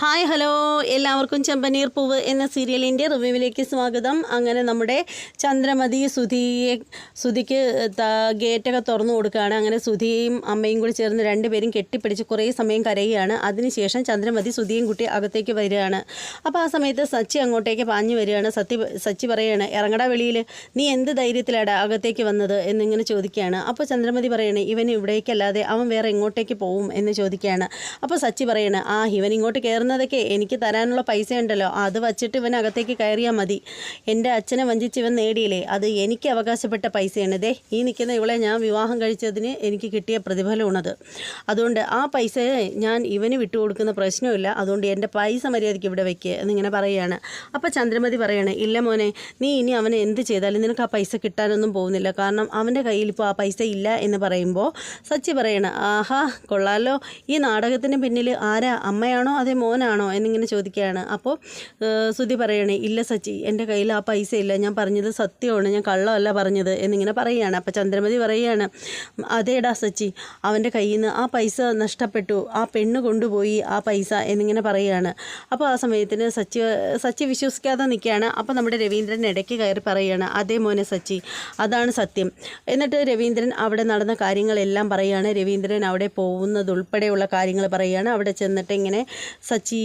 Hi hello. എല്ലാവർക്കും ചെമ്പനീർ പൂവ് എന്ന സീരിയലിന്റെ റിവ്യൂവിലേക്ക് സ്വാഗതം. അങ്ങനെ നമ്മുടെ ചന്ദ്രമതി സുധിയെ സുധിക്ക് ഗേറ്റൊക്കെ തുറന്നു കൊടുക്കുകയാണ്. അങ്ങനെ സുധിയും അമ്മയും കൂടി ചേർന്ന് രണ്ടുപേരും കെട്ടിപ്പിടിച്ച് കുറേ സമയം കരയുകയാണ്. അതിനുശേഷം ചന്ദ്രമതി സുധിയും കുട്ടി അകത്തേക്ക് വരികയാണ്. അപ്പോൾ ആ സമയത്ത് സച്ചി അങ്ങോട്ടേക്ക് പാഞ്ഞു വരികയാണ്. സത്യ സച്ചി പറയുകയാണ് ഇറങ്ങടാ വെളിയിൽ നീ എന്ത് ധൈര്യത്തിലാണ് അകത്തേക്ക് വന്നത്? എന്നിങ്ങനെ ചോദിക്കുകയാണ്. അപ്പോൾ ചന്ദ്രമതി പറയണേ ഇവൻ ഇവിടേക്കല്ലാതെ അവൻ വേറെ എങ്ങോട്ടേക്ക് പോവും? എന്ന് ചോദിക്കുകയാണ്. അപ്പോൾ സച്ചി പറയണേ ആ ഇവൻ ഇങ്ങോട്ട് കയറുന്നതൊക്കെ എനിക്ക് തരാനുള്ള പൈസ ഉണ്ടല്ലോ അത് വച്ചിട്ട് ഇവൻ അകത്തേക്ക് കയറിയാൽ മതി. എന്റെ അച്ഛനെ വഞ്ചിച്ച് ഇവൻ നേടിയില്ലേ? അത് എനിക്ക് അവകാശപ്പെട്ട പൈസയാണ്. ദേ ഈ നിൽക്കുന്ന ഇവളെ ഞാൻ വിവാഹം കഴിച്ചതിന് എനിക്ക് കിട്ടിയ പ്രതിഫലമാണത്. അതുകൊണ്ട് ആ പൈസ ഞാൻ ഇവന് വിട്ടുകൊടുക്കുന്ന പ്രശ്നമില്ല അതുകൊണ്ട് എന്റെ പൈസ മര്യാദയ്ക്ക് ഇവിടെ വെക്കുക എന്നിങ്ങനെ പറയുകയാണ്. അപ്പോൾ ചന്ദ്രമതി പറയണേ ഇല്ല മോനെ നീ ഇനി അവനെ എന്ത് ചെയ്താലും നിനക്ക് ആ പൈസ കിട്ടാനൊന്നും പോകുന്നില്ല. കാരണം അവന്റെ കയ്യിൽ ഇപ്പോൾ ആ പൈസ ഇല്ല എന്ന് പറയുമ്പോൾ സച്ചി പറയണ ആഹാ കൊള്ളാലോ. ഈ നാടകത്തിന് പിന്നിൽ ആരാ? അമ്മയാണോ അതേ മോനാണോ എന്നിങ്ങനെ ചോദിക്കുകയാണ്. അപ്പോൾ ശ്രുതി പറയണേ ഇല്ല സച്ചി എന്റെ കയ്യിൽ ആ പൈസ ഇല്ല. ഞാൻ പറഞ്ഞത് സത്യമാണ്. ഞാൻ കള്ളമല്ല പറഞ്ഞത് എന്നിങ്ങനെ പറയുകയാണ്. അപ്പോൾ ചന്ദ്രമതി പറയുകയാണ് അതേടാ സച്ചി അവന്റെ കയ്യിൽ നിന്ന് ആ പൈസ നഷ്ടപ്പെട്ടു. ആ പെണ്ണ് കൊണ്ടുപോയി ആ പൈസ എന്നിങ്ങനെ പറയുകയാണ്. അപ്പോൾ ആ സമയത്തിന് സച്ചി സച്ചി വിശ്വസിക്കാതെ നിൽക്കുകയാണ്. അപ്പോൾ നമ്മുടെ രവീന്ദ്രൻ ഇടയ്ക്ക് കയറി പറയുകയാണ് അതേ മോനെ സച്ചി അതാണ് സത്യം. എന്നിട്ട് രവീന്ദ്രൻ അവിടെ നടന്ന കാര്യങ്ങളെല്ലാം പറയുകയാണ്. രവീന്ദ്രൻ അവിടെ പോകുന്നതുൾപ്പെടെയുള്ള കാര്യങ്ങൾ പറയുകയാണ്. അവിടെ ചെന്നിട്ട് ഇങ്ങനെ സച്ചി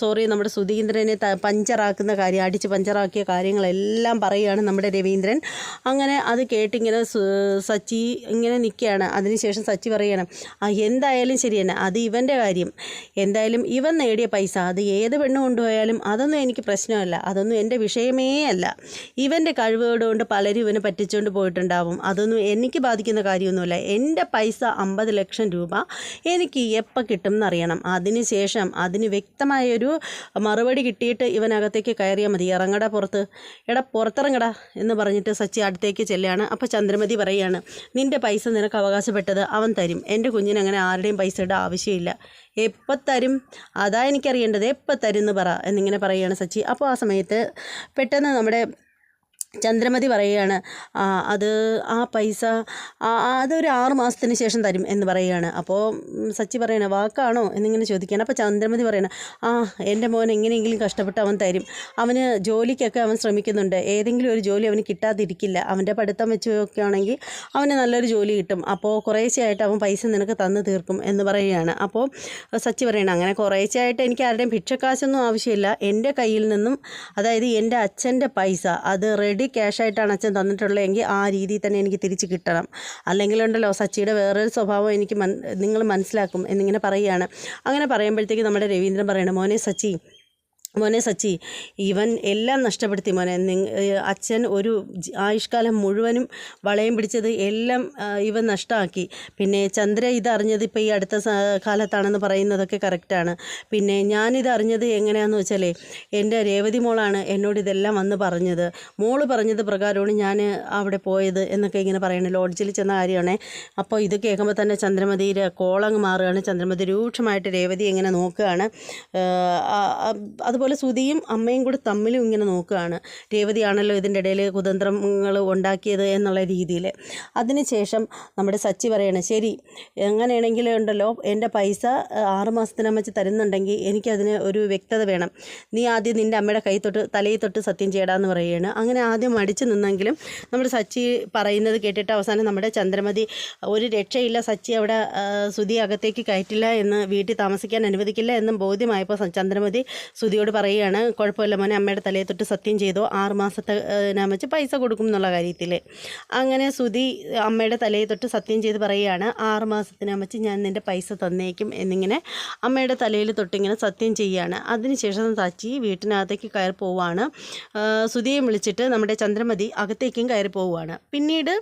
സോറി നമ്മുടെ സുധീന്ദ്രനെ പഞ്ചറാക്കുന്ന കാര്യം അടിച്ച് പഞ്ചറാക്കിയ കാര്യങ്ങളെല്ലാം പറയുകയാണ് നമ്മുടെ രവീന്ദ്രൻ. അങ്ങനെ അത് കേട്ടിങ്ങനെ സച്ചി ഇങ്ങനെ നിൽക്കുകയാണ്. അതിനുശേഷം സച്ചി പറയുകയാണ് ആ എന്തായാലും ശരി തന്നെ അത് ഇവന്റെ കാര്യം. എന്തായാലും ഇവൻ നേടിയ പൈസ അത് ഏത് പെണ്ണ് കൊണ്ടുപോയാലും അതൊന്നും എനിക്ക് പ്രശ്നമല്ല അതൊന്നും എന്റെ വിഷയമേ അല്ല. ഇവന്റെ കഴിവുകൾ കൊണ്ട് പലരും ഇവനെ പറ്റിച്ചുകൊണ്ട് പോയിട്ടുണ്ടാവും. അതൊന്നും എനിക്ക് ബാധിക്കുന്ന കാര്യമൊന്നുമില്ല. എന്റെ പൈസ അമ്പത് ലക്ഷം രൂപ എനിക്ക് എപ്പോൾ കിട്ടും എന്നറിയണം. അതിനുശേഷം അതിന് വ്യക്തമായൊരു മറുപടി കിട്ടിയിട്ട് ഇവനകത്തേക്ക് കയറിയാൽ മതി. ഇറങ്ങടാ പുറത്ത്. എടാ പുറത്തിറങ്ങടാ എന്ന് പറഞ്ഞിട്ട് സച്ചി അടുത്തേക്ക് ചെല്ലുകയാണ് അപ്പോൾ ചന്ദ്രമതി പറയുകയാണ് നിന്റെ പൈസ നിനക്ക് അവകാശപ്പെട്ടത് അവൻ തരും. എന്റെ കുഞ്ഞിന് അങ്ങനെ ആരുടെയും പൈസയുടെ ആവശ്യമില്ല. എപ്പോൾ തരും? അതാ എനിക്കറിയേണ്ടത്. എപ്പോൾ തരും എന്ന് പറ എന്നിങ്ങനെ പറയുകയാണ് സച്ചി. അപ്പോൾ ആ സമയത്ത് പെട്ടെന്ന് നമ്മുടെ ചന്ദ്രമതി പറയുകയാണ് "ആ, അത് ആ പൈസ അതൊരു ആറ് മാസത്തിന് ശേഷം തരും എന്ന് പറയുകയാണ്. അപ്പോൾ സച്ചി പറയണ വാക്കാണോ? എന്നിങ്ങനെ ചോദിക്കുകയാണ്. അപ്പോൾ ചന്ദ്രമതി പറയണ ആ എന്റെ മോൻ എങ്ങനെയെങ്കിലും കഷ്ടപ്പെട്ട് അവൻ തരും. അവന് ജോലിക്കൊക്കെ അവൻ ശ്രമിക്കുന്നുണ്ട്. ഏതെങ്കിലും ഒരു ജോലി അവന് കിട്ടാതിരിക്കില്ല. അവന്റെ പഠിത്തം വെച്ച് നോക്കുകയാണെങ്കിൽ അവന് നല്ലൊരു ജോലി കിട്ടും. അപ്പോൾ കുറേശ്ശെയായിട്ട് അവൻ പൈസ നിനക്ക് തന്നു തീർക്കും എന്ന് പറയുകയാണ്. അപ്പോൾ സച്ചി പറയണം അങ്ങനെ കുറേശ്ശെയായിട്ട് എനിക്ക് ആരുടെയും ഭിക്ഷക്കാശൊന്നും ആവശ്യമില്ല. എന്റെ കയ്യിൽ നിന്നും അതായത് എന്റെ അച്ഛന്റെ പൈസ അത് റെഡി ക്യാഷായിട്ടാണ് അച്ഛൻ തന്നിട്ടുള്ളതെങ്കിൽ ആ രീതിയിൽ തന്നെ എനിക്ക് തിരിച്ച് കിട്ടണം. അല്ലെങ്കിലുണ്ടല്ലോ സച്ചിയുടെ വേറൊരു സ്വഭാവം എനിക്ക് മൻ നിങ്ങൾ മനസ്സിലാക്കും എന്നിങ്ങനെ പറയുകയാണ്. അങ്ങനെ പറയുമ്പോഴത്തേക്ക് നമ്മുടെ രവീന്ദ്രൻ പറയണം മോനെ സച്ചി മോനെ സച്ചി ഇവൻ എല്ലാം നഷ്ടപ്പെടുത്തി മോനെ. അച്ഛൻ ഒരു ആയുഷ്കാലം മുഴുവനും വളയം പിടിച്ചത് എല്ലാം ഇവൻ നഷ്ടമാക്കി പിന്നെ ചന്ദ്ര ഇതറിഞ്ഞത് ഇപ്പോൾ ഈ അടുത്ത കാലത്താണെന്ന് പറയുന്നതൊക്കെ കറക്റ്റാണ് പിന്നെ ഞാനിത് അറിഞ്ഞത് എങ്ങനെയാണെന്ന് വെച്ചാലേ എന്റെ രേവതി മോളാണ് എന്നോട് ഇതെല്ലാം വന്ന് പറഞ്ഞത്. മോൾ പറഞ്ഞത് പ്രകാരമാണ് ഞാൻ അവിടെ പോയത് എന്നൊക്കെ ഇങ്ങനെ പറയണേ ലോഡ്ജിൽ ചെന്ന കാര്യമാണേ. അപ്പോൾ ഇത് കേൾക്കുമ്പോൾ തന്നെ ചന്ദ്രമതിയുടെ കോളങ്ങ് മാറുകയാണ്. ചന്ദ്രമതി രൂക്ഷമായിട്ട് രേവതി ഇങ്ങനെ നോക്കുകയാണ്. ആ- അതുപോലെ സുധിയും അമ്മയും കൂടെ തമ്മിലും ഇങ്ങനെ നോക്കുകയാണ്. രേവതിയാണല്ലോ ഇതിന്റെ ഇടയിൽ കുതന്ത്രങ്ങൾ ഉണ്ടാക്കിയത് എന്നുള്ള രീതിയിൽ. അതിനുശേഷം നമ്മുടെ സച്ചി പറയണം ശരി എങ്ങനെയാണെങ്കിലും ഉണ്ടല്ലോ എന്റെ പൈസ ആറ് തരുന്നുണ്ടെങ്കിൽ എനിക്കതിന് ഒരു വ്യക്തത വേണം. നീ ആദ്യം നിന്റെ അമ്മയുടെ കൈ തൊട്ട് തലയിൽ തൊട്ട് സത്യം ചെയ്യടാന്ന് പറയുകയാണ്. അങ്ങനെ ആദ്യം മടിച്ചു നിന്നെങ്കിലും നമ്മുടെ സച്ചി പറയുന്നത് കേട്ടിട്ട് അവസാനം നമ്മുടെ ചന്ദ്രമതി ഒരു രക്ഷയില്ല സച്ചി അവിടെ സുധി അകത്തേക്ക് കയറ്റില്ല എന്ന് വീട്ടിൽ താമസിക്കാൻ അനുവദിക്കില്ല എന്നും ബോധ്യമായപ്പോൾ ചന്ദ്രമതി സുധിയോട് പറയുകയാണ് കുഴപ്പമില്ല മോനെ അമ്മയുടെ തലയെ തൊട്ട് സത്യം ചെയ്തോ ആറുമാസത്തെ വെച്ച് പൈസ കൊടുക്കും എന്നുള്ള കാര്യത്തിൽ അങ്ങനെ സുധി അമ്മയുടെ തലയെ തൊട്ട് സത്യം ചെയ്ത് പറയുകയാണ് ആറ് അമ്മച്ച് ഞാൻ നിന്റെ പൈസ തന്നേക്കും എന്നിങ്ങനെ അമ്മയുടെ തലയിൽ തൊട്ടിങ്ങനെ സത്യം ചെയ്യുകയാണ്. അതിനുശേഷം തച്ചി വീട്ടിനകത്തേക്ക് കയറി പോവുകയാണ്. സുധിയെ വിളിച്ചിട്ട് നമ്മുടെ ചന്ദ്രമതി അകത്തേക്കും കയറി പോവുകയാണ്. പിന്നീട്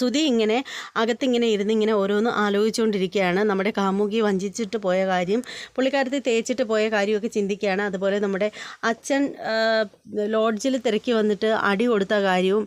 സുധി ഇങ്ങനെ അകത്തിങ്ങനെ ഇരുന്ന് ഇങ്ങനെ ഓരോന്ന് ആലോചിച്ചുകൊണ്ടിരിക്കുകയാണ് നമ്മുടെ കാമുകി വഞ്ചിച്ചിട്ട് പോയ കാര്യം പുള്ളിക്കാരത്തി തേച്ചിട്ട് പോയ കാര്യമൊക്കെ ചിന്തിക്കുകയാണ്. അതുപോലെ നമ്മുടെ അച്ഛൻ ലോഡ്ജിൽ തിരക്കി വന്നിട്ട് അടി കൊടുത്ത കാര്യവും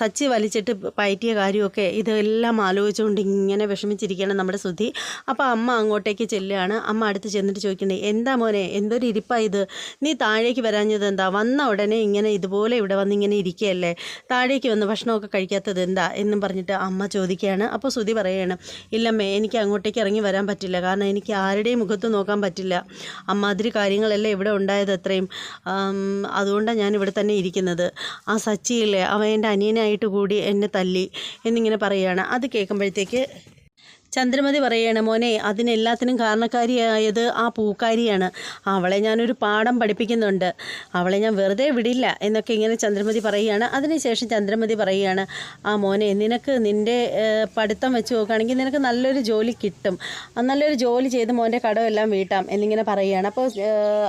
സച്ചി വലിച്ചിട്ട് പയറ്റിയ കാര്യമൊക്കെ ഇതെല്ലാം ആലോചിച്ചുകൊണ്ട് ഇങ്ങനെ വിഷമിച്ചിരിക്കുകയാണ് നമ്മുടെ സുധി അപ്പോൾ അമ്മ അങ്ങോട്ടേക്ക് ചെല്ലുകയാണ്. അമ്മ അടുത്ത് ചെന്നിട്ട് ചോദിക്കണ്ടേ എന്താ മോനെ എന്തൊരു ഇരിപ്പാണ് ഇത്? നീ താഴേക്ക് വരാഞ്ഞത് എന്താ? വന്ന ഉടനെ ഇങ്ങനെ ഇതുപോലെ ഇവിടെ വന്ന് ഇങ്ങനെ ഇരിക്കുകയല്ലേ? താഴേക്ക് വന്ന് ഭക്ഷണമൊക്കെ കഴിക്കാത്തത് എന്താ? എന്നും പറഞ്ഞിട്ട് അമ്മ ചോദിക്കുകയാണ്. അപ്പോൾ ശ്രുതി പറയുകയാണ് ഇല്ലമ്മേ എനിക്ക് അങ്ങോട്ടേക്ക് ഇറങ്ങി വരാൻ പറ്റില്ല. കാരണം എനിക്ക് ആരുടെയും മുഖത്ത് നോക്കാൻ പറ്റില്ല. അമ്മാതിരി കാര്യങ്ങളെല്ലാം ഇവിടെ ഉണ്ടായത് അത്രയും. അതുകൊണ്ടാണ് ഞാൻ ഇവിടെ തന്നെ ഇരിക്കുന്നത്. ആ സച്ചിയില്ലേ അവൻ എന്റെ അനിയനായിട്ട് കൂടി എന്നെ തല്ലി എന്നിങ്ങനെ പറയുകയാണ്. അത് കേൾക്കുമ്പോഴത്തേക്ക് ചന്ദ്രമതി പറയുകയാണ് മോനെ അതിനെല്ലാത്തിനും കാരണക്കാരിയായത് ആ പൂക്കാരിയാണ്. അവളെ ഞാനൊരു പാഠം പഠിപ്പിക്കുന്നുണ്ട്. അവളെ ഞാൻ വെറുതെ വിടില്ല എന്നൊക്കെ ഇങ്ങനെ ചന്ദ്രമതി പറയുകയാണ് അതിനുശേഷം ചന്ദ്രമതി പറയുകയാണ് ആ മോനെ നിനക്ക് നിന്റെ പഠിത്തം വെച്ച് നോക്കുകയാണെങ്കിൽ നിനക്ക് നല്ലൊരു ജോലി കിട്ടും. നല്ലൊരു ജോലി ചെയ്ത് മോന്റെ കടമെല്ലാം വീട്ടാം എന്നിങ്ങനെ പറയുകയാണ് അപ്പോൾ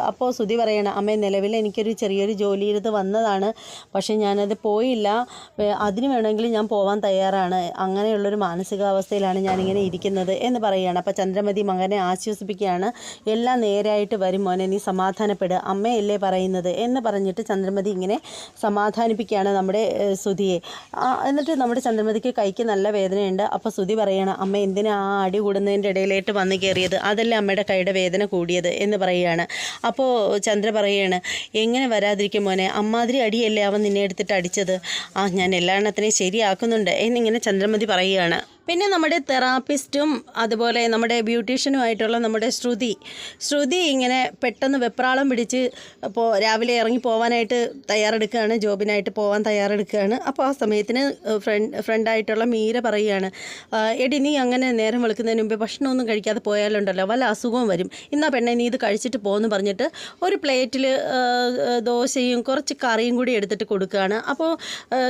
അപ്പോൾ സുതി പറയണം അമ്മ നിലവിൽ എനിക്കൊരു ചെറിയൊരു ജോലി ഇത് വന്നതാണ്. പക്ഷേ ഞാനത് പോയില്ല. അതിന് വേണമെങ്കിൽ ഞാൻ പോവാൻ തയ്യാറാണ്. അങ്ങനെയുള്ളൊരു മാനസികാവസ്ഥയിലാണ് ഞാനിങ്ങനെ ഇരിക്കുന്നത്. എന്ന് പറയുകയാണ്. അപ്പോൾ ചന്ദ്രമതി മകനെ ആശ്വസിപ്പിക്കുകയാണ്. എല്ലാം നേരായിട്ട് വരും മോനെ നീ സമാധാനപ്പെടുക അമ്മയല്ലേ പറയുന്നത്? എന്ന് പറഞ്ഞിട്ട് ചന്ദ്രമതി ഇങ്ങനെ സമാധാനിപ്പിക്കുകയാണ് നമ്മുടെ സുധിയെ. എന്നിട്ട് നമ്മുടെ ചന്ദ്രമതിക്ക് കൈക്ക് നല്ല വേദനയുണ്ട്. അപ്പോൾ സുധി പറയണം അമ്മ എന്തിനാ ആ അടി കൂടുന്നതിന്റെ ഇടയിലായിട്ട് വന്ന് കയറിയത്? അതല്ലേ അമ്മയുടെ കൈയുടെ വേദന കൂടിയത്? എന്ന് പറയുകയാണ്. അപ്പോൾ ചന്ദ്ര പറയുകയാണ് എങ്ങനെ വരാതിരിക്കും മോനെ? അമ്മാതിരി അടിയല്ലേ അവൻ നിന്നെ എടുത്തിട്ട് അടിച്ചത്? ആ ഞാൻ എല്ലാ എണ്ണത്തിനെയും ശരിയാക്കുന്നുണ്ട്. എന്നിങ്ങനെ ചന്ദ്രമതി പറയുകയാണ്. പിന്നെ നമ്മുടെ തെറാപ്പിസ്റ്റും അതുപോലെ നമ്മുടെ ബ്യൂട്ടീഷ്യനുമായിട്ടുള്ള നമ്മുടെ ശ്രുതി. ശ്രുതി ഇങ്ങനെ പെട്ടെന്ന് വെപ്രാളം പിടിച്ച് അപ്പോൾ രാവിലെ ഇറങ്ങി പോകാനായിട്ട് തയ്യാറെടുക്കുകയാണ് ജോബിനായിട്ട് പോകാൻ തയ്യാറെടുക്കുകയാണ്. അപ്പോൾ ആ സമയത്തിന് ഫ്രണ്ട് ഫ്രണ്ടായിട്ടുള്ള മീര പറയുകയാണ് എടി നീ അങ്ങനെ നേരം വെളുക്കുന്നതിന് മുമ്പേ ഭക്ഷണമൊന്നും കഴിക്കാതെ പോയാലുണ്ടല്ലോ വല്ല അസുഖവും വരും. ഇന്നാ പെണ്ണെ നീ ഇത് കഴിച്ചിട്ട് പോകുമെന്ന് പറഞ്ഞിട്ട് ഒരു പ്ലേറ്റിൽ ദോശയും കുറച്ച് കറിയും കൂടി എടുത്തിട്ട് കൊടുക്കുകയാണ്. അപ്പോൾ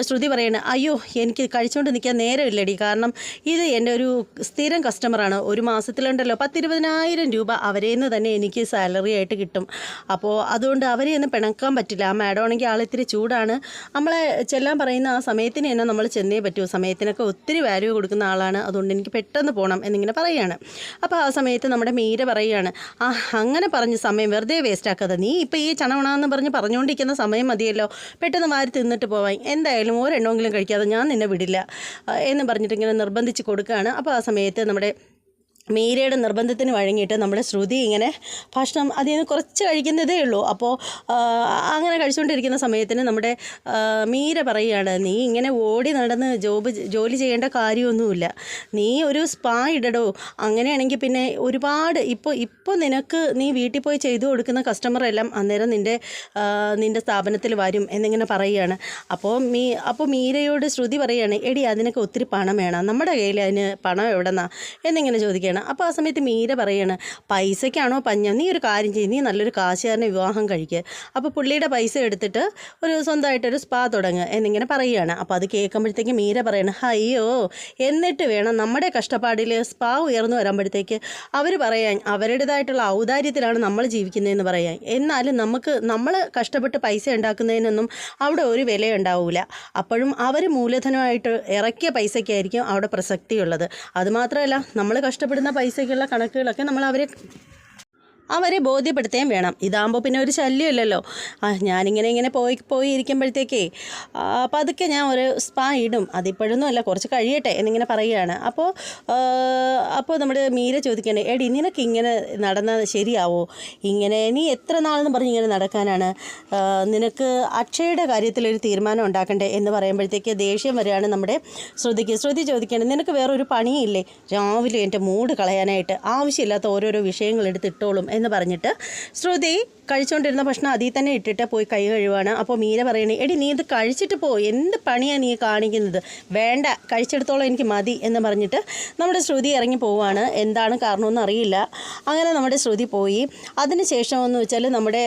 ശ്രുതി പറയണ അയ്യോ എനിക്ക് കഴിച്ചുകൊണ്ട് നിൽക്കാൻ നേരമില്ലടി. കാരണം ഇത് എന്റെ ഒരു സ്ഥിരം കസ്റ്റമറാണ് ഒരു മാസത്തിലുണ്ടല്ലോ. പത്തിരുപതിനായിരം രൂപ അവരെ നിന്ന് തന്നെ എനിക്ക് സാലറി ആയിട്ട് കിട്ടും. അപ്പോൾ അതുകൊണ്ട് അവരെ ഒന്നും പിണക്കാൻ പറ്റില്ല. ആ മാഡം ആണെങ്കിൽ ആളിത്തിരി ചൂടാണ്. നമ്മളെ ചെല്ലാൻ പറയുന്ന ആ സമയത്തിന് തന്നെ നമ്മൾ ചെന്നേ പറ്റൂ. സമയത്തിനൊക്കെ ഒത്തിരി വാല്യൂ കൊടുക്കുന്ന ആളാണ്. അതുകൊണ്ട് എനിക്ക് പെട്ടെന്ന് പോകണം എന്നിങ്ങനെ പറയുകയാണ് അപ്പോൾ ആ സമയത്ത് നമ്മുടെ മീര പറയുകയാണ് ആ അങ്ങനെ പറഞ്ഞ് സമയം വെറുതെ വേസ്റ്റ് ആക്കാതെ. നീ ഇപ്പോൾ ഈ ചണമണമെന്ന് പറഞ്ഞ് പറഞ്ഞുകൊണ്ടിരിക്കുന്ന സമയം മതിയല്ലോ. പെട്ടെന്ന് വാരി തിന്നിട്ട് പോവാൻ. എന്തായാലും ഒരെണ്ണമെങ്കിലും കഴിക്കാതെ ഞാൻ നിന്നെ വിടില്ല. എന്ന് പറഞ്ഞിട്ട് ഇങ്ങനെ നിർബന്ധിച്ച് കൊടുക്കുകയാണ്. അപ്പോൾ ആ സമയത്ത് നമ്മുടെ മീരയുടെ നിർബന്ധത്തിന് വഴങ്ങിയിട്ട് നമ്മുടെ ശ്രുതി ഇങ്ങനെ ഭക്ഷണം അതിൽ നിന്ന് കുറച്ച് കഴിക്കുന്നതേ ഉള്ളൂ. അപ്പോൾ അങ്ങനെ കഴിച്ചുകൊണ്ടിരിക്കുന്ന സമയത്തിന് നമ്മുടെ മീര പറയുകയാണ് നീ ഇങ്ങനെ ഓടി നടന്ന് ജോബ് ജോലി ചെയ്യേണ്ട കാര്യമൊന്നുമില്ല. നീ ഒരു സ്പാ ഇടടോ. അങ്ങനെയാണെങ്കിൽ പിന്നെ ഒരുപാട് ഇപ്പോൾ ഇപ്പോൾ നിനക്ക് നീ വീട്ടിൽ പോയി ചെയ്തു കൊടുക്കുന്ന കസ്റ്റമറെല്ലാം അന്നേരം നിന്റെ നിന്റെ സ്ഥാപനത്തിൽ വരും എന്നിങ്ങനെ പറയുകയാണ്. അപ്പോൾ മീ അപ്പോൾ മീരയോട് ശ്രുതി പറയുകയാണ് എടി അതിനൊക്കെ ഒത്തിരി പണം വേണം. നമ്മുടെ കയ്യിൽ അതിന് പണം എവിടെന്നാ? എന്നിങ്ങനെ ചോദിക്കുകയാണ്. അപ്പോൾ ആ സമയത്ത് മീര പറയാണ് പൈസയ്ക്കാണോ പഞ്ഞം? നീ ഒരു കാര്യം ചെയ്യും നീ നല്ലൊരു കാശുകാരനെ വിവാഹം കഴിക്കുക അപ്പോൾ പുള്ളിയുടെ പൈസ എടുത്തിട്ട് ഒരു സ്വന്തമായിട്ടൊരു സ്പാ തുടങ്ങുക എന്നിങ്ങനെ പറയുകയാണ്. അപ്പോൾ അത് കേൾക്കുമ്പോഴത്തേക്ക് മീര പറയണം അയ്യോ എന്നിട്ട് വേണം നമ്മുടെ കഷ്ടപ്പാടിൽ സ്പാ ഉയർന്നു വരുമ്പോഴത്തേക്ക് അവർ പറയാൻ അവരുടേതായിട്ടുള്ള ഔദാര്യത്തിലാണ് നമ്മൾ ജീവിക്കുന്നതെന്ന് പറയാൻ. എന്നാലും നമുക്ക് നമ്മൾ കഷ്ടപ്പെട്ട് പൈസ ഉണ്ടാക്കുന്നതിനൊന്നും അവിടെ ഒരു വില ഉണ്ടാവില്ല അപ്പോഴും അവർ മൂലധനമായിട്ട് ഇറക്കിയ പൈസയ്ക്കായിരിക്കും അവിടെ പ്രസക്തിയുള്ളത്. അതുമാത്രമല്ല നമ്മൾ കഷ്ടപ്പെടുന്ന പൈസയ്ക്കുള്ള കണക്കുകളൊക്കെ നമ്മൾ അവരെ അവരെ ബോധ്യപ്പെടുത്തുകയും വേണം. ഇതാകുമ്പോൾ പിന്നെ ഒരു ശല്യമില്ലല്ലോ. ആ ഞാനിങ്ങനെ ഇങ്ങനെ പോയി പോയി ഇരിക്കുമ്പോഴത്തേക്കേ പതുക്കെ ഞാൻ ഒരു സ്പാ ഇടും. അതിപ്പോഴൊന്നും അല്ല കുറച്ച് കഴിയട്ടെ എന്നിങ്ങനെ പറയുകയാണ്. അപ്പോൾ അപ്പോൾ നമ്മുടെ മീര ചോദിക്കണേ എടി നിനക്ക് ഇങ്ങനെ നടന്നത് ശരിയാവോ? ഇങ്ങനെ നീ എത്ര നാളെന്ന് പറഞ്ഞ് ഇങ്ങനെ നടക്കാനാണ്? നിനക്ക് അക്ഷയുടെ കാര്യത്തിലൊരു തീരുമാനം ഉണ്ടാക്കണ്ടേ? എന്ന് പറയുമ്പോഴത്തേക്ക് ദേഷ്യം വരികയാണ് നമ്മുടെ ശ്രുതിക്ക്. ശ്രുതി ചോദിക്കേണ്ടത് നിനക്ക് വേറൊരു പണിയില്ലേ? രാവിലെ എന്റെ മൂഡ് കളയാനായിട്ട് ആവശ്യമില്ലാത്ത ഓരോരോ വിഷയങ്ങൾ എടുത്തിട്ടോളും. എന്ന് പറഞ്ഞിട്ട്. ശ്രുതി കഴിച്ചുകൊണ്ടിരുന്ന ഭക്ഷണം അതിൽ തന്നെ ഇട്ടിട്ട് പോയി കൈ കഴുവാണ് അപ്പോൾ മീര പറയണേ എടി നീ ഇത് കഴിച്ചിട്ട് പോ. എന്ത് പണിയാണ് നീ കാണിക്കുന്നത്? വേണ്ട കഴിച്ചെടുത്തോളം എനിക്ക് മതി എന്ന് പറഞ്ഞിട്ട് നമ്മുടെ ശ്രുതി ഇറങ്ങി പോവുകയാണ് എന്താണ് കാരണമെന്ന് അറിയില്ല. അങ്ങനെ നമ്മുടെ ശ്രുതി പോയി. അതിന് ശേഷം എന്ന് വെച്ചാൽ നമ്മുടെ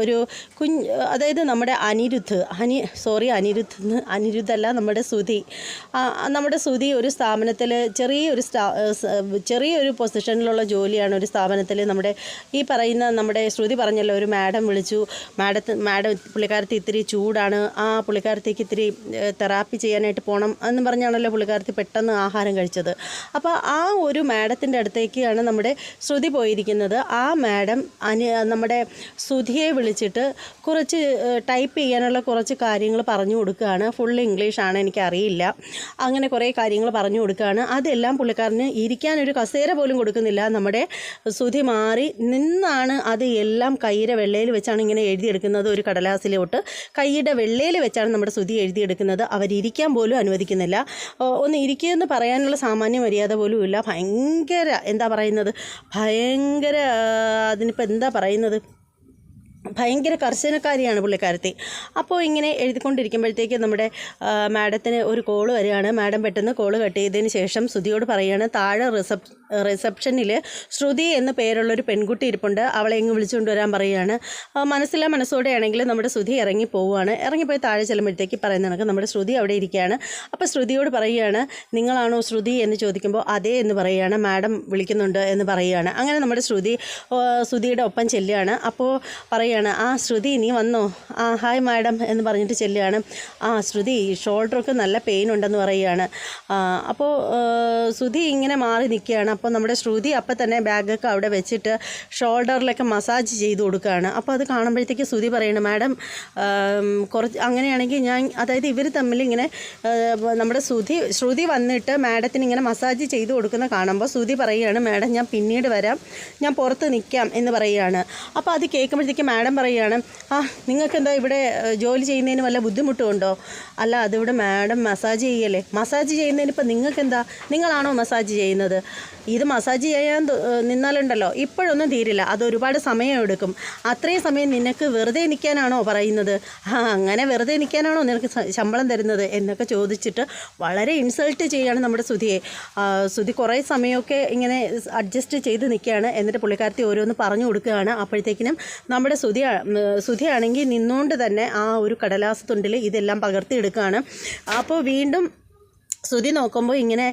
ഒരു കുഞ്ഞ് അതായത് നമ്മുടെ അനിരുദ്ധ് അനി സോറി അനിരുദ്ധ് അനിരുദ്ധല്ല നമ്മുടെ ശ്രുതി. നമ്മുടെ ശ്രുതി ഒരു സ്ഥാപനത്തിൽ ചെറിയൊരു സ്റ്റാ ചെറിയൊരു പൊസിഷനിലുള്ള ജോലിയാണ് ഒരു സ്ഥാപനത്തിൽ നമ്മുടെ ഈ പറയുന്ന നമ്മുടെ ശ്രുതി പറഞ്ഞല്ലോ ഒരു മാഡം വിളിച്ചു. മാഡത്ത് മാഡം പുള്ളിക്കാരത്തി ഇത്തിരി ചൂടാണ്. ആ പുള്ളിക്കാരത്തേക്ക് ഇത്തിരി തെറാപ്പി ചെയ്യാനായിട്ട് പോകണം എന്ന് പറഞ്ഞാണല്ലോ പുള്ളിക്കാരത്തി പെട്ടെന്ന് ആഹാരം കഴിച്ചത്. അപ്പോൾ ആ ഒരു മാഡത്തിന്റെ അടുത്തേക്കാണ് നമ്മുടെ ശ്രുതി പോയിരിക്കുന്നത്. ആ മാഡം അനി നമ്മുടെ സുധിയെ വിളിച്ചിട്ട് കുറച്ച് ടൈപ്പ് ചെയ്യാനുള്ള കുറച്ച് കാര്യങ്ങൾ പറഞ്ഞു കൊടുക്കുകയാണ്. ഫുൾ ഇംഗ്ലീഷാണ് എനിക്കറിയില്ല. അങ്ങനെ കുറേ കാര്യങ്ങൾ പറഞ്ഞു കൊടുക്കുകയാണ്. അതെല്ലാം പുള്ളിക്കാരന് ഇരിക്കാനൊരു കസേര പോലും കൊടുക്കുന്നില്ല. നമ്മുടെ സുധി മാറി നിന്നാണ് അത് എല്ലാം കൈയുടെ വെള്ളയിൽ വെച്ചാണ് ഇങ്ങനെ എഴുതിയെടുക്കുന്നത് ഒരു കടലാസിലോട്ട്. കൈയുടെ വെള്ളയിൽ വെച്ചാണ് നമ്മുടെ ശ്രുതി എഴുതിയെടുക്കുന്നത്. അവരിയ്ക്കാൻ പോലും അനുവദിക്കുന്നില്ല. ഒന്ന് ഇരിക്കുമെന്ന് പറയാനുള്ള സാമാന്യ മര്യാദ പോലും ഇല്ല. ഭയങ്കര എന്താ പറയുന്നത്? ഭയങ്കര അതിനിപ്പോൾ എന്താ പറയുന്നത്? ഭയങ്കര കർശനക്കാരിയാണ് പുള്ളിക്കാരത്തി. അപ്പോൾ ഇങ്ങനെ എഴുതിക്കൊണ്ടിരിക്കുമ്പോഴത്തേക്ക് നമ്മുടെ മാഡത്തിന് ഒരു കോൾ വരികയാണ്. മാഡം പെട്ടെന്ന് കോൾ കട്ട് ചെയ്തതിന് ശേഷം ശ്രുതിയോട് പറയുകയാണ് താഴെ റിസപ് റിസപ്ഷനിൽ ശ്രുതി എന്ന പേരുള്ളൊരു പെൺകുട്ടി ഇരിപ്പുണ്ട്. അവളെ ഇങ്ങ് വിളിച്ചുകൊണ്ട് വരാൻ പറയുകയാണ്. മനസ്സില്ല മനസ്സോടെയാണെങ്കിൽ നമ്മുടെ ശ്രുതി ഇറങ്ങി പോവുകയാണ്. ഇറങ്ങിപ്പോയി താഴെ ചെല്ലുമ്പോഴത്തേക്ക് പറയുന്ന കണക്ക് നമ്മുടെ ശ്രുതി അവിടെ ഇരിക്കുകയാണ്. അപ്പോൾ ശ്രുതിയോട് പറയുകയാണ് നിങ്ങളാണോ ശ്രുതി? എന്ന് ചോദിക്കുമ്പോൾ അതേ എന്ന് പറയുകയാണ്. മാഡം വിളിക്കുന്നുണ്ട് എന്ന് പറയുകയാണ്. അങ്ങനെ നമ്മുടെ ശ്രുതി ശ്രുതിയുടെ ഒപ്പം ചെല്ലുകയാണ്. അപ്പോൾ പറയുകയാണ് ആ ശ്രുതി നീ വന്നോ? ആ ഹായ് മാഡം എന്ന് പറഞ്ഞിട്ട് ചെല്ലുകയാണ്. ആ ശ്രുതി ഷോൾഡറൊക്കെ നല്ല പെയിൻ ഉണ്ടെന്ന് പറയുകയാണ്. അപ്പോൾ ശ്രുതി ഇങ്ങനെ മാറി നിൽക്കുകയാണ്. അപ്പോൾ നമ്മുടെ ശ്രുതി അപ്പം തന്നെ ബാഗൊക്കെ അവിടെ വെച്ചിട്ട് ഷോൾഡറിലൊക്കെ മസാജ് ചെയ്ത് കൊടുക്കുകയാണ്. അപ്പോൾ അത് കാണുമ്പോഴത്തേക്ക് ശ്രുതി പറയണം മാഡം കുറച്ച് അങ്ങനെയാണെങ്കിൽ ഞാൻ അതായത് ഇവർ തമ്മിൽ ഇങ്ങനെ നമ്മുടെ ശ്രുതി ശ്രുതി വന്നിട്ട് മാഡത്തിന് ഇങ്ങനെ മസാജ് ചെയ്ത് കൊടുക്കുന്ന കാണുമ്പോൾ ശ്രുതി പറയുകയാണ് മാഡം ഞാൻ പിന്നീട് വരാം. ഞാൻ പുറത്ത് നിൽക്കാം എന്ന് പറയുകയാണ്. അപ്പോൾ അത് കേൾക്കുമ്പോഴത്തേക്ക് മാഡം പറയുകയാണ് ആ നിങ്ങൾക്ക് എന്താ ഇവിടെ ജോലി ചെയ്യുന്നതിന് വല്ല ബുദ്ധിമുട്ടുണ്ടോ അല്ല അതിവിടെ മാഡം മസാജ് ചെയ്യല്ലേ. മസാജ് ചെയ്യുന്നതിന് ഇപ്പം നിങ്ങൾക്ക് എന്താ നിങ്ങളാണോ മസാജ് ചെയ്യുന്നത്? ഇത് മസാജ് ചെയ്യാൻ നിന്നാലുണ്ടല്ലോ. ഇപ്പോഴൊന്നും തീരില്ല. അത് ഒരുപാട് സമയം എടുക്കും അത്രയും സമയം നിനക്ക് വെറുതെ നിൽക്കാനാണോ പറയുന്നത്? ആ അങ്ങനെ വെറുതെ നിൽക്കാനാണോ നിനക്ക് ശമ്പളം തരുന്നത്? എന്നൊക്കെ ചോദിച്ചിട്ട് വളരെ ഇൻസൾട്ട് ചെയ്യുകയാണ് നമ്മുടെ സുധിയെ. സുധി കുറേ സമയമൊക്കെ ഇങ്ങനെ അഡ്ജസ്റ്റ് ചെയ്ത് നിൽക്കുകയാണ്. എന്നിട്ട് പുള്ളിക്കാരത്തി ഓരോന്ന് പറഞ്ഞു കൊടുക്കുകയാണ്. അപ്പോഴത്തേക്കിനും നമ്മുടെ സുധി സുധിയാണെങ്കിൽ നിന്നുകൊണ്ട് തന്നെ ആ ഒരു കടലാസ് തുണ്ടിൽ ഇതെല്ലാം പകർത്തിയെടുക്കുകയാണ് അപ്പോൾ വീണ്ടും ശ്രുതി നോക്കുമ്പോൾ ഇങ്ങനെ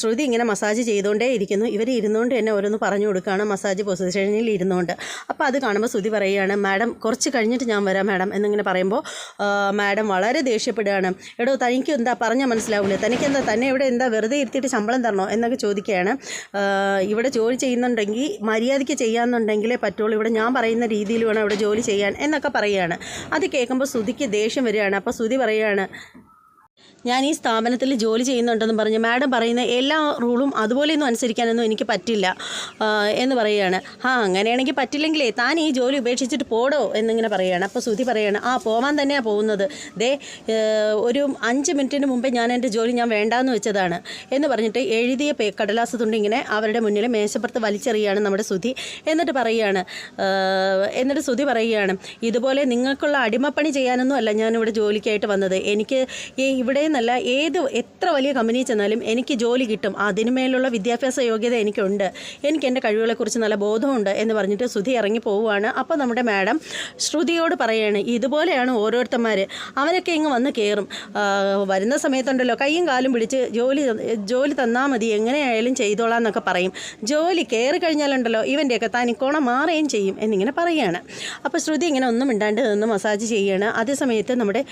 ശ്രുതി ഇങ്ങനെ മസാജ് ചെയ്തുകൊണ്ടേ ഇരിക്കുന്നു. ഇവർ ഇരുന്നുകൊണ്ട് തന്നെ ഓരോന്ന് പറഞ്ഞു കൊടുക്കുകയാണ് മസാജ് പൊസിഷനിൽ ഇരുന്നുകൊണ്ട് അപ്പോൾ അത് കാണുമ്പോൾ ശ്രുതി പറയുകയാണ് മാഡം കുറച്ച് കഴിഞ്ഞിട്ട് ഞാൻ വരാം മാഡം എന്നിങ്ങനെ പറയുമ്പോൾ മാഡം വളരെ ദേഷ്യപ്പെടുകയാണ്. എടോ തനിക്ക് എന്താ പറഞ്ഞാൽ മനസ്സിലാവില്ല തനിക്ക് എന്താ തന്നെ ഇവിടെ എന്താ വെറുതെ ഇരുത്തിയിട്ട് ശമ്പളം തരണോ? എന്നൊക്കെ ചോദിക്കുകയാണ്. ഇവിടെ ജോലി ചെയ്യുന്നുണ്ടെങ്കിൽ മര്യാദയ്ക്ക് ചെയ്യാമെന്നുണ്ടെങ്കിലേ പറ്റുള്ളൂ. ഇവിടെ ഞാൻ പറയുന്ന രീതിയിൽ വേണം ഇവിടെ ജോലി ചെയ്യാൻ എന്നൊക്കെ പറയുകയാണ്. അത് കേൾക്കുമ്പോൾ ശ്രുതിക്ക് ദേഷ്യം വരികയാണ്. അപ്പോൾ ശ്രുതി പറയുകയാണ് ഞാൻ ഈ സ്ഥാപനത്തിൽ ജോലി ചെയ്യുന്നുണ്ടെന്ന് പറഞ്ഞ് മാഡം പറയുന്ന എല്ലാ റൂളും അതുപോലെയൊന്നും അനുസരിക്കാനൊന്നും എനിക്ക് പറ്റില്ല എന്ന് പറയുകയാണ്. ആ അങ്ങനെയാണെങ്കിൽ പറ്റില്ലെങ്കിലേ താൻ ഈ ജോലി ഉപേക്ഷിച്ചിട്ട് പോടോ എന്നിങ്ങനെ പറയുകയാണ്. അപ്പോൾ ശ്രുതി പറയുകയാണ് ആ പോവാൻ തന്നെയാണ് പോകുന്നത്. ദേ ഒരു അഞ്ച് മിനിറ്റിന് മുമ്പേ ഞാൻ എന്റെ ജോലി ഞാൻ വേണ്ടാന്ന് വെച്ചതാണ് എന്ന് പറഞ്ഞിട്ട് എഴുതിയ പേ കടലാസ് തുണ്ടിങ്ങനെ അവരുടെ മുന്നിൽ മേശപ്പുറത്ത് വലിച്ചെറിയുകയാണ് നമ്മുടെ ശ്രുതി എന്നിട്ട് പറയുകയാണ് എന്നിട്ട് ശ്രുതി പറയുകയാണ് ഇതുപോലെ നിങ്ങൾക്കുള്ള അടിമപ്പണി ചെയ്യാനൊന്നും അല്ല ഞാനിവിടെ ജോലിക്കായിട്ട് വന്നത്. എനിക്ക് ഈ ഇവിടെ നിന്നല്ല ഏത് എത്ര വലിയ കമ്പനിയിൽ ചെന്നാലും എനിക്ക് ജോലി കിട്ടും. അതിനുമേലുള്ള വിദ്യാഭ്യാസ യോഗ്യത എനിക്കുണ്ട്. എനിക്ക് എന്റെ കഴിവുകളെക്കുറിച്ച് നല്ല ബോധമുണ്ട് എന്ന് പറഞ്ഞിട്ട് ശ്രുതി ഇറങ്ങി പോവുകയാണ്. അപ്പോൾ നമ്മുടെ മാഡം ശ്രുതിയോട് പറയുകയാണ് ഇതുപോലെയാണ് ഓരോരുത്തന്മാർ അവരൊക്കെ ഇങ്ങ് വന്ന് കയറും വരുന്ന സമയത്തുണ്ടല്ലോ കൈയും കാലും പിടിച്ച് ജോലി ജോലി തന്നാൽ മതി. എങ്ങനെയായാലും ചെയ്തോളാം എന്നൊക്കെ പറയും. ജോലി കയറി കഴിഞ്ഞാലുണ്ടല്ലോ ഇവന്റെയൊക്കെ തനിക്കോണം മാറുകയും ചെയ്യും എന്നിങ്ങനെ പറയുകയാണ് അപ്പോൾ ശ്രുതി ഇങ്ങനെ ഒന്നും മിണ്ടാണ്ട് നിന്ന് മസാജ് ചെയ്യുകയാണ് അതേസമയത്ത് നമ്മുടെ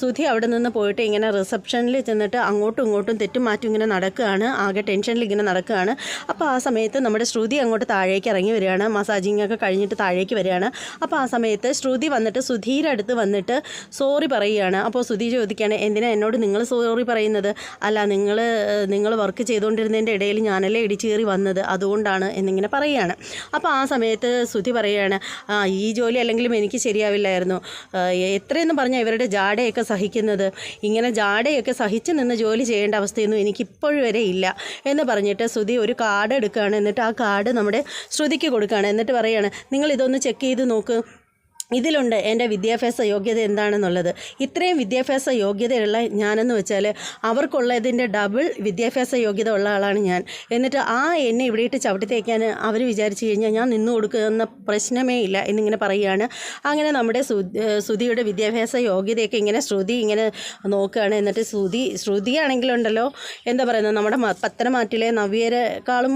ശ്രുതി അവിടെ നിന്ന് പോയിട്ട് ഇങ്ങനെ റിസപ്ഷനിൽ ചെന്നിട്ട് അങ്ങോട്ടും ഇങ്ങോട്ടും തെറ്റും മാറ്റും ഇങ്ങനെ നടക്കുകയാണ്. ആകെ ടെൻഷനിൽ ഇങ്ങനെ നടക്കുകയാണ്. അപ്പോൾ ആ സമയത്ത് നമ്മുടെ ശ്രുതി അങ്ങോട്ട് താഴേക്ക് ഇറങ്ങി വരികയാണ്. മസാജിങ് ഒക്കെ കഴിഞ്ഞിട്ട് താഴേക്ക് വരികയാണ്. അപ്പോൾ ആ സമയത്ത് ശ്രുതി വന്നിട്ട് സുധീര അടുത്ത് വന്നിട്ട് സോറി പറയുകയാണ്. അപ്പോൾ സുധി ചോദിക്കുകയാണ് എന്തിനാ എന്നോട് നിങ്ങൾ സോറി പറയുന്നത്? അല്ല നിങ്ങൾ നിങ്ങൾ വർക്ക് ചെയ്തുകൊണ്ടിരുന്നതിന്റെ ഇടയിൽ ഞാനല്ലേ ഇടിച്ചേറി വന്നത്? അതുകൊണ്ടാണ് എന്നിങ്ങനെ പറയുകയാണ്. അപ്പോൾ ആ സമയത്ത് സുധി പറയുകയാണ് ആ ഈ ജോലി അല്ലെങ്കിലും എനിക്ക് ശരിയാവില്ലായിരുന്നു. എത്രയെന്ന് പറഞ്ഞാൽ ഇവരുടെ ജാടയൊക്കെ സഹിക്കുന്നത്. ഇങ്ങനെ ജാടയൊക്കെ സഹിച്ച് നിന്ന് ജോലി ചെയ്യേണ്ട അവസ്ഥയൊന്നും എനിക്ക് ഇപ്പോഴും വരെ ഇല്ല എന്ന് പറഞ്ഞിട്ട് ശ്രുതി ഒരു കാർഡ് എടുക്കുകയാണ്. എന്നിട്ട് ആ കാർഡ് നമ്മുടെ ശ്രുതിക്ക് കൊടുക്കുകയാണ്. എന്നിട്ട് പറയുകയാണ് നിങ്ങൾ ഇതൊന്ന് ചെക്ക് ചെയ്ത് നോക്ക്. ഇതിലുണ്ട് എന്റെ വിദ്യാഭ്യാസ യോഗ്യത എന്താണെന്നുള്ളത്. ഇത്രയും വിദ്യാഭ്യാസ യോഗ്യതയുള്ള ഞാനെന്ന് വെച്ചാൽ അവർക്കുള്ളതിന്റെ ഡബിൾ വിദ്യാഭ്യാസ യോഗ്യത ഉള്ള ആളാണ് ഞാൻ. എന്നിട്ട് ആ എന്നെ ഇവിടെ ഇട്ട് ചവിട്ടി തേക്കാൻ അവർ വിചാരിച്ചു കഴിഞ്ഞാൽ ഞാൻ നിന്നു കൊടുക്കുന്ന പ്രശ്നമേ ഇല്ല എന്നിങ്ങനെ പറയുകയാണ്. അങ്ങനെ നമ്മുടെ ശ്രുതിയുടെ വിദ്യാഭ്യാസ യോഗ്യതയൊക്കെ ഇങ്ങനെ ശ്രുതി ഇങ്ങനെ നോക്കുകയാണ്. എന്നിട്ട് ശ്രുതി ശ്രുതിയാണെങ്കിലുണ്ടല്ലോ എന്താ പറയുന്നത് നമ്മുടെ പത്തനംമാറ്റിലെ നവ്യരെക്കാളും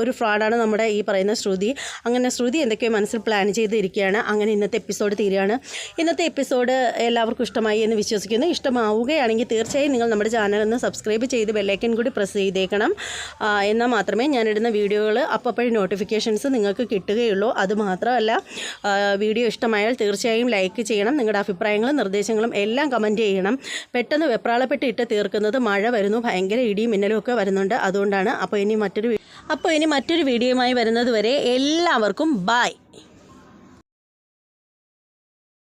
ഒരു ഫ്രോഡാണ് നമ്മുടെ ഈ പറയുന്ന ശ്രുതി. അങ്ങനെ ശ്രുതി എന്തൊക്കെയോ മനസ്സിൽ പ്ലാൻ ചെയ്തിരിക്കുകയാണ്. അങ്ങനെ ഇന്നത്തെ എപ്പിസോഡ് തീരുകയാണ്. ഇന്നത്തെ എപ്പിസോഡ് എല്ലാവർക്കും ഇഷ്ടമായി എന്ന് വിശ്വസിക്കുന്നു. ഇഷ്ടമാവുകയാണെങ്കിൽ തീർച്ചയായും നിങ്ങൾ നമ്മുടെ ചാനൽ ഒന്ന് സബ്സ്ക്രൈബ് ചെയ്ത് ബെല്ലൈക്കൻ കൂടി പ്രസ് ചെയ്തേക്കണം. എന്നാൽ മാത്രമേ ഞാനിടുന്ന വീഡിയോകൾ അപ്പോഴേ നോട്ടിഫിക്കേഷൻസ് നിങ്ങൾക്ക് കിട്ടുകയുള്ളൂ. അതുമാത്രമല്ല വീഡിയോ ഇഷ്ടമായാൽ തീർച്ചയായും ലൈക്ക് ചെയ്യണം. നിങ്ങളുടെ അഭിപ്രായങ്ങളും നിർദ്ദേശങ്ങളും എല്ലാം കമന്റ് ചെയ്യണം. പെട്ടെന്ന് വെപ്രാളപ്പെട്ട് ഇട്ട് തീർക്കുന്നത് മഴ വരുന്നു. ഭയങ്കര ഇടിയും മിന്നലും ഒക്കെ വരുന്നുണ്ട്. അതുകൊണ്ടാണ്. അപ്പോൾ ഇനി മറ്റൊരു അപ്പോൾ ഇനി മറ്റൊരു വീഡിയോയുമായി വരുന്നത് വരെ എല്ലാവർക്കും ബായ്